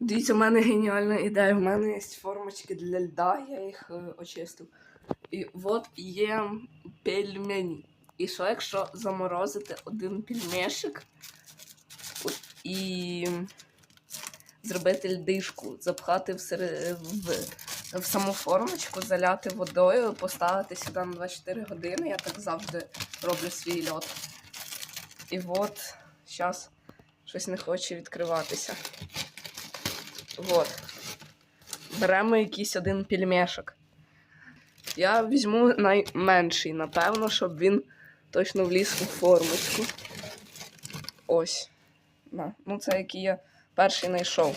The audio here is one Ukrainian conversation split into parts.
Дивіться, у мене геніальна ідея. У мене є формочки для льда, я їх е, очистив. І от є пельмені. І що, якщо заморозити один пельмешик і зробити льдишку, запхати в, сере- в, в саму формочку, заляти водою, поставити сюди на 24 години. Я так завжди роблю свій льод. І от, зараз щось не хоче відкриватися. Вот. Беремо якийсь один пельмешок. Я візьму найменший, напевно, щоб він точно вліз у формочку. Ось. На. Ну, це який я перший знайшов.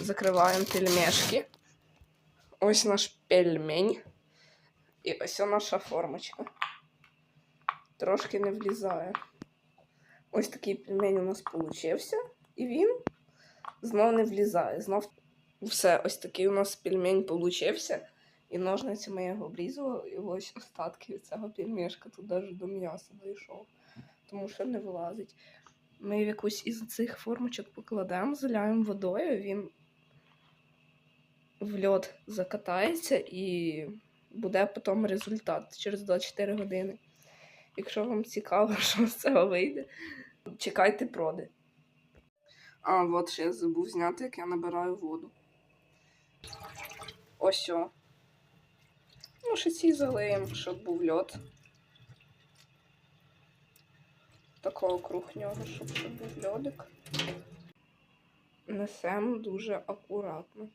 Закриваємо пельмешки. Ось наш пельмень. І ось наша формочка. Трошки не влізає. Ось такий пельмень у нас получився. І він знов не влізає. Знов все, ось такий у нас пельмень получився. І ножницями я його обрізала, і ось остатки від цього пельмешка тут навіть до м'яса дійшов. Тому що не вилазить. Ми в якусь із цих формочок покладемо, заляємо водою, він в льод закатається і буде потім результат через 24 години. Якщо вам цікаво, що з цього вийде, чекайте проди. А, от ще я забув зняти, як я набираю воду. Ось о. Ну, ще ці залиємо, щоб був льод. Такого круг нього, щоб ще був льодик. Несемо дуже акуратно.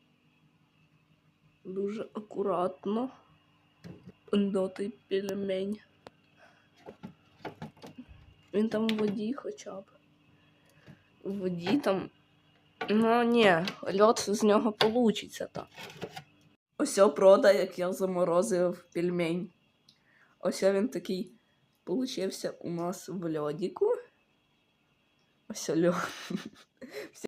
Дуже акуратно. Дотий пельмень. Він там в воді хоча б. В воді там. Ну ні, льот з нього получиться так. Ось прода, як я заморозив пельмень. Ось він такий получився у нас в льодіку. Ось льод.